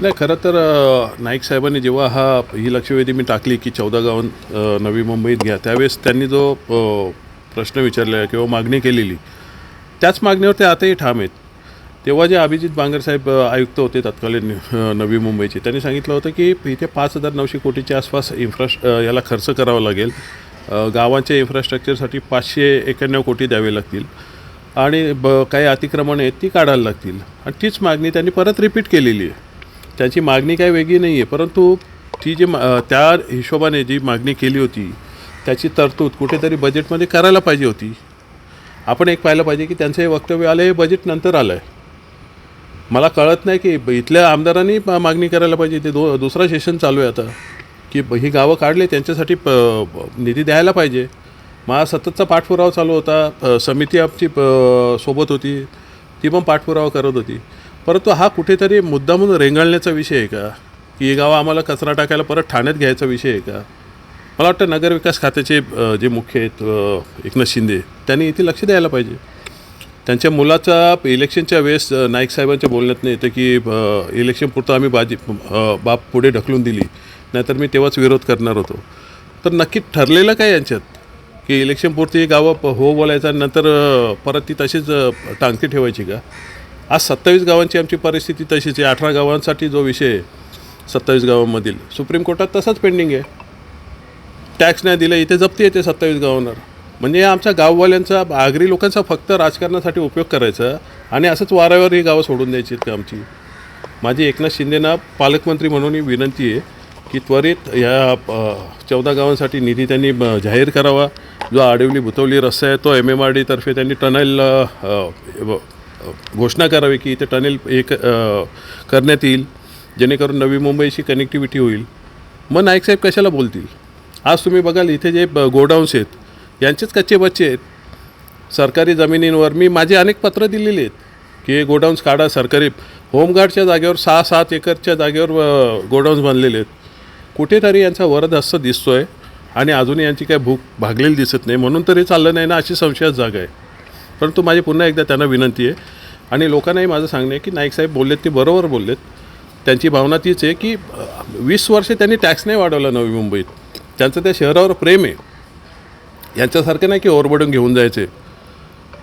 नाही खरं तर नाईक साहेबांनी जेव्हा हा ही लक्षवेधी मी टाकली की चौदा गावं नवी मुंबईत घ्या त्यावेळेस त्यांनी जो प्रश्न विचारलेला किंवा मागणी केलेली त्याच मागणीवर ते आताही ठाम आहेत. तेव्हा जे अभिजित बांगरसाहेब आयुक्त होते तत्कालीन नवी मुंबईचे त्यांनी सांगितलं होतं की इथे पाच हजार नऊशे कोटीच्या आसपास इन्फ्रास् याला खर्च करावा लागेल. गावांच्या इन्फ्रास्ट्रक्चरसाठी पाचशे एक्याण्णव कोटी द्यावे लागतील. आणि ब काही अतिक्रमणं आहेत ती काढायला लागतील. आणि तीच मागणी त्यांनी परत रिपीट केलेली आहे. त्याची मागणी काही वेगळी नाही आहे परंतु ती जी मा- त्या हिशोबाने जी मागणी केली होती त्याची तरतूद कुठेतरी बजेटमध्ये करायला पाहिजे होती. आपण एक पाहिलं पाहिजे की त्यांचं हे वक्तव्य आलं हे बजेट नंतर आलं आहे मला कळत नाही की इथल्या आमदारांनी मागणी करायला पाहिजे. ते दो दुसरा सेशन चालू आहे आता. की ही गावं काढले त्यांच्यासाठी प निधी द्यायला पाहिजे. मला सततचा पाठपुरावा चालू होता. समिती आमची प- सोबत होती. ती पण पाठपुरावा करत होती. परंतु हा कुठेतरी मुद्दामून रेंगाळण्याचा विषय आहे का? की हे गावं आम्हाला कचरा टाकायला परत ठाण्यात घ्यायचा विषय आहे का? मला वाटतं नगरविकास खात्याचे जे मुख्य आहेत एकनाथ शिंदे त्यांनी इथे लक्ष द्यायला पाहिजे. त्यांच्या मुलाचा इलेक्शनच्या वेळेस नाईक साहेबांच्या बोलण्यात नाही येतं की इलेक्शन पुरतं आम्ही बाजी बाप पुढे ढकलून दिली नाहीतर मी तेव्हाच विरोध करणार होतो. तर नक्की ठरलेलं काय यांच्यात? की इलेक्शनपुरती गावं प- हो बोलायचं नंतर परत ती तशीच टांगती ठेवायची का? आज सत्तावीस गावांची आमची परिस्थिती तशीच आहे. अठरा गावांसाठी जो विषय आहे सत्तावीस गावांमधील. सुप्रीम कोर्टात तसाच पेंडिंग आहे. टॅक्स नाही दिला इथे जप्ती येते सत्तावीस गावांवर. म्हणजे आमच्या गाववाल्यांचा आगरी लोकांचा फक्त राजकारणासाठी उपयोग करायचा आणि असंच वाऱ्यावर ही गावं सोडून द्यायची आहेत का आमची? माझी एकनाथ शिंदेना पालकमंत्री म्हणून ही विनंती आहे की त्वरित या चौदा गावांसाठी निधी त्यांनी जाहीर करावा. जो आडवली भुतवली रस्ता आहे तो एम एम आर डीतर्फे त्यांनी टनल घोषणा करावी की इथे टनेल एक करण्यात येईल जेणेकरून नवी मुंबईशी कनेक्टिव्हिटी होईल. मग नाईक साहेब कशाला बोलतील? आज तुम्ही बघाल इथे जे गोडाऊन्स आहेत यांचेच कच्चे बच्चे आहेत. सरकारी जमिनींवर मी माझे अनेक पत्र दिलेली आहेत की हे गोडाऊन्स काढा सरकारी होमगार्डच्या जागेवर सहा सात एकरच्या जागेवर गोडाऊन्स बांधलेले आहेत. कुठेतरी यांचा वरद हस्त दिसतो आहे आणि अजूनही यांची काही भूक भागलेली दिसत नाही म्हणून तरी चाललं नाही ना अशी संशयात जागा आहे. परंतु माझी पुन्हा एकदा त्यांना विनंती आहे. आणि लोकांनाही माझं सांगणे की नाईक साहेब बोललेत ते बरोबर बोललेत. त्यांची भावना तीच आहे की वीस वर्षे त्यांनी टॅक्स नाही वाढवला नवी मुंबईत. त्यांचं त्या शहरावर प्रेम आहे. यांच्यासारखं नाही की ओरबडून घेऊन जायचे.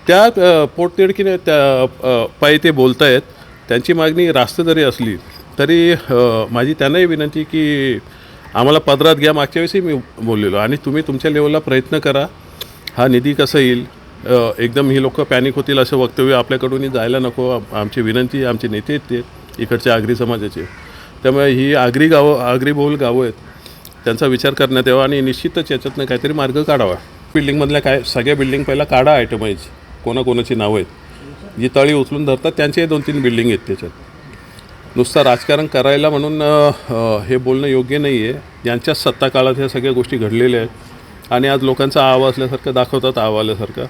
त्या पोटतिडकीने त्या पायी ते बोलत आहेत त्यांची मागणी रास्त जरी असली तरी माझी त्यांनाही विनंती की आम्हाला पदरात घ्या. मागच्या वेळेसही मी बोललेलो. आणि तुम्ही तुमच्या लेवलला प्रयत्न करा. हा निधी कसा येईल? एकदम ही लोक पॅनिक होतील असं वक्तव्य आपल्याकडूनही जायला नको. आमची विनंती आमचे नेते आहेत ते इकडच्या आगरी समाजाचे. त्यामुळे ही आगरी गावं आगरी बहुल गावं आहेत त्यांचा विचार करण्यात यावा आणि निश्चितच याच्यातनं काहीतरी मार्ग काढावा. बिल्डिंगमधल्या काय सगळ्या बिल्डिंग पहिला काढा आयटमाईज कोणाकोणाची नावं आहेत. जी तळी उचलून धरतात त्यांचे दोन तीन बिल्डिंग आहेत त्याच्यात. नुसतं राजकारण करायला म्हणून हे बोलणं योग्य नाही आहे यांच्याच सत्ता काळात ह्या सगळ्या गोष्टी घडलेल्या आहेत. आणि आज लोकांचा आव असल्यासारखं दाखवतात आव आल्यासारखं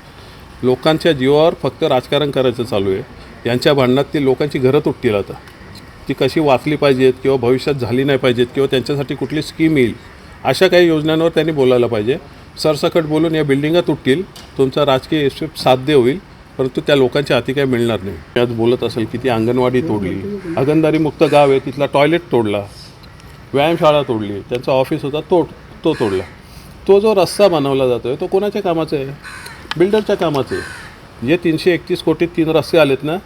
लोकांच्या जीवावर फक्त राजकारण करायचं चालू आहे. यांच्या भांडणात ती लोकांची घरं तुटतील आता. ती कशी वाचली पाहिजेत किंवा भविष्यात झाली नाही पाहिजेत किंवा त्यांच्यासाठी कुठली स्कीम येईल अशा काही योजनांवर त्यांनी बोलायला पाहिजे. सरसकट बोलून या बिल्डिंगा तुटतील तुमचा राजकीय यशस्वी साध्य होईल परंतु त्या लोकांच्या हाती काही मिळणार नाही. त्यात आज बोलत असेल की ती अंगणवाडी तोडली अगंदारी मुक्त गाव आहे तिथला टॉयलेट तोडला व्यायामशाळा तोडली त्यांचा ऑफिस होता तो तो तोडला. तो जो रस्ता बनवला जातो आहे तो कोणाच्या कामाचा आहे? बिल्डरच्या कामाचं. आहे जे तीनशे एकतीस कोटीत तीन रस्ते आलेत ना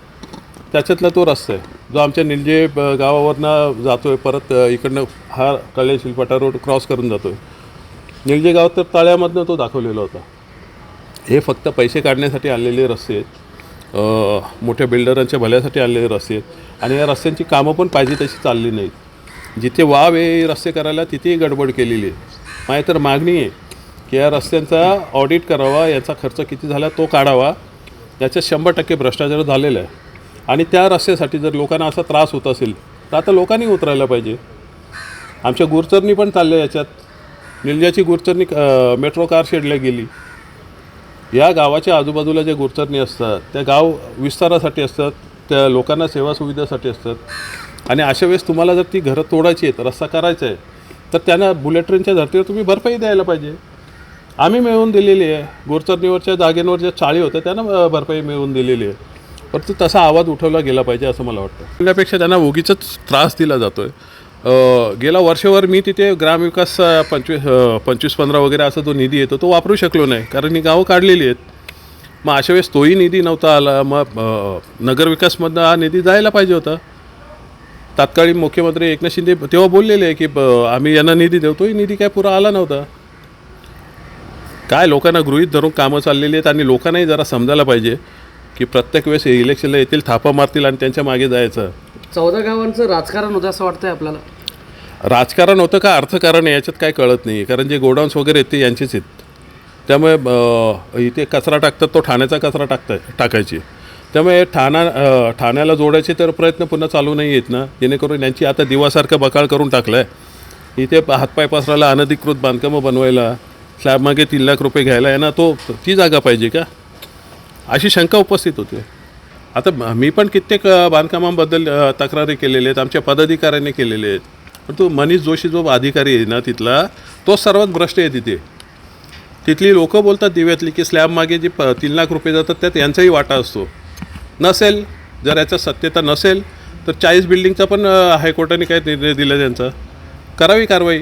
त्याच्यातला तो रस्ता आहे. जो आमच्या निलजे ब- गावावरनं जातो आहे परत इकडनं हा कळे शिलपाटा रोड क्रॉस करून जातो आहे निलजे गाव तर तळ्यामधनं तो दाखवलेला होता. हे फक्त पैसे काढण्यासाठी आलेले रस्ते आहेत. मोठ्या बिल्डरांच्या भल्यासाठी आलेले रस्ते आहेत. आणि या रस्त्यांची कामं पण पाहिजे तशी चालली नाहीत. जिथे वाव आहे रस्ते करायला तिथेही गडबड केलेली आहे. माझी तर मागणी आहे. की या रस्त्यांचा ऑडिट करावा याचा खर्च किती झाला तो काढावा याच्यात शंभर टक्के भ्रष्टाचार झालेला आहे. आणि त्या रस्त्यासाठी जर लोकांना असा त्रास होत असेल तर आता लोकांनी उतरायला पाहिजे. आमच्या गुरचरणी पण चालल्या याच्यात. निलजाची गुरचरणी मेट्रो कार शेडला गेली. या गावाच्या आजूबाजूला ज्या गुरचरणी असतात त्या गाव विस्तारासाठी असतात त्या लोकांना सेवा सुविधासाठी असतात. आणि अशा वेळेस तुम्हाला जर ती घरं तोडायची आहेत रस्ता करायचा आहे तर त्यांना बुलेट ट्रेनच्या धर्तीवर तुम्ही भरपाई द्यायला पाहिजे. आम्ही मिळवून दिलेली आहे. गोरचरणीवरच्या जागेंवर ज्या चाळी होत्या त्यांना भरपाई मिळवून दिलेली आहे. परंतु तसा आवाज उठवला गेला पाहिजे असं मला वाटतं. त्यापेक्षा त्यांना उगीच त्रास दिला जातो आहे गेला वर्षभर मी तिथे ग्रामविकास पंचवीस पंचवीस पंधरा वगैरे असा जो निधी येतो तो वापरू शकलो नाही. कारण ही गावं काढलेली आहेत. मग अशा वेळेस तोही निधी नव्हता आला. मग नगरविकासमधनं हा निधी जायला पाहिजे होता. तात्कालीन मुख्यमंत्री एकनाथ शिंदे तेव्हा बोललेले आहे की ब- आम्ही यांना निधी देऊ. तोही निधी काय पुरा आला नव्हता. काय लोकांना गृहीत धरून कामं चाललेली आहेत आणि लोकांनाही जरा समजायला पाहिजे की प्रत्येक वेळेस इलेक्शनला येतील थापा मारतील आणि त्यांच्या मागे जायचं. चौदा गावांचं राजकारण होतं असं वाटतंय आपल्याला. राजकारण होतं का अर्थकारण आहे याच्यात काय कळत नाही. कारण जे गोडाऊन्स वगैरे आहेत ते यांचेच आहेत. त्यामुळे इथे कचरा टाकतात तो ठाण्याचा कचरा टाकता टाकायची. त्यामुळे ठाणा ठाण्याला जोडायचे तर प्रयत्न पुन्हा चालू नाही आहेत ना. जेणेकरून यांची आता दिवासारखं बकाळ करून टाकलं आहे इथे हातपाय पसरायला अनधिकृत बांधकामं बनवायला स्लॅबमागे तीन लाख रुपये घ्यायला आहे ना तो ती जागा पाहिजे का? अशी शंका उपस्थित होते. आता मी पण कित्येक बांधकामांबद्दल तक्रारी केलेल्या आहेत आमच्या पदाधिकाऱ्यांनी केलेले आहेत. परंतु मनीष जोशी जो अधिकारी आहे ना तिथला तो सर्वात भ्रष्ट आहे तिथे. तिथली लोकं बोलतात दिव्यातली की स्लॅब मागे जे प तीन लाख रुपये जातात त्यात यांचाही वाटा असतो. नसेल जर याचा सत्यता नसेल तर चाळीस बिल्डिंगचा पण हायकोर्टाने काय निर्णय दिला त्यांचा. करावी कारवाई.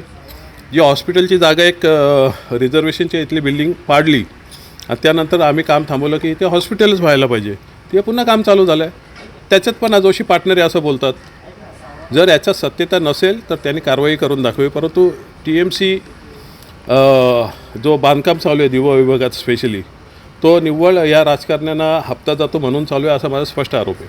जी हॉस्पिटलची जागा एक रिझर्वेशनच्या इथली बिल्डिंग पाडली. आणि त्यानंतर आम्ही काम थांबवलं की ते हॉस्पिटलच व्हायला पाहिजे. ते पुन्हा काम चालू झालं आहे त्याच्यात पण हा जोशी पार्टनर आहे असं बोलतात. जर याच्यात सत्यता नसेल तर त्यांनी कारवाई करून दाखवी. परंतु टी एम सी जो बांधकाम चालू आहे दिवा विभागात स्पेशली तो निव्वळ या राजकारण्यांना हप्ता जातो म्हणून चालू आहे असा माझा स्पष्ट आरोप आहे.